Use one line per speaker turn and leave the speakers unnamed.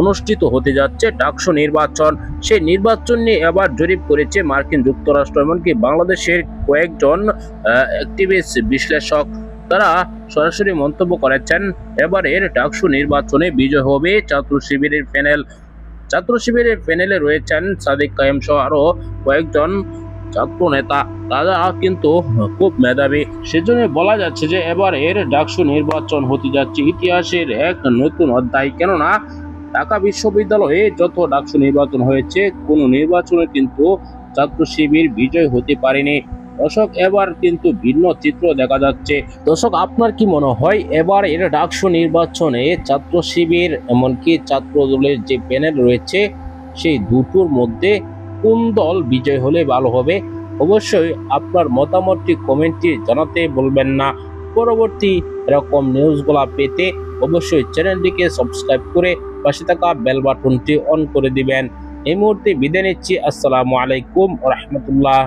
অনুষ্ঠিত হতে যাচ্ছে ডাকসু নির্বাচন। সেই নির্বাচন নিয়ে এবার জরিপ করেছে মার্কিন যুক্তরাষ্ট্র, এমনকি বাংলাদেশের কয়েকজন অ্যাক্টিভিস্ট বিশ্লেষক। তারা সরাসরি মন্তব্য করেছেন, এবারের ডাকসু নির্বাচনে বিজয় হবে ছাত্র শিবিরের প্যানেল। ছাত্র শিবিরের প্যানেলে রয়েছেন সাদিক কায়েম সহ আরও কয়েকজন ছাত্র নেতা। তারা কিন্তু খুব মেধাবী। সেজন্য বলা যাচ্ছে যে এবার এর ডাকসু নির্বাচন হতে যাচ্ছে ইতিহাসের এক নতুন অধ্যায়। কেননা ঢাকা বিশ্ববিদ্যালয়ে যত ডাকসু নির্বাচন হয়েছে, কোনো নির্বাচনে কিন্তু ছাত্র শিবির বিজয় হতে পারেনি। দর্শক, এবার কিন্তু ভিন্ন চিত্র দেখা যাচ্ছে। দর্শক, আপনার কি মনে হয়, এবার এর ডাকসু নির্বাচনে ছাত্র শিবির এমনকি ছাত্র দলের যে প্যানেল রয়েছে, সেই দুটোর মধ্যে কোন দল বিজয় হলে ভালো হবে? অবশ্যই আপনার মতামতটি কমেন্টে জানাতে বলবেন না। পরবর্তী এরকম নিউজগুলো পেতে অবশ্যই চ্যানেলটিকে সাবস্ক্রাইব করে পাশে থাকা বেল বাটনটি অন করে দিবেন। এই মুহূর্তে বিদায় নিচ্ছি। আসসালামু আলাইকুম রহমতুল্লাহ।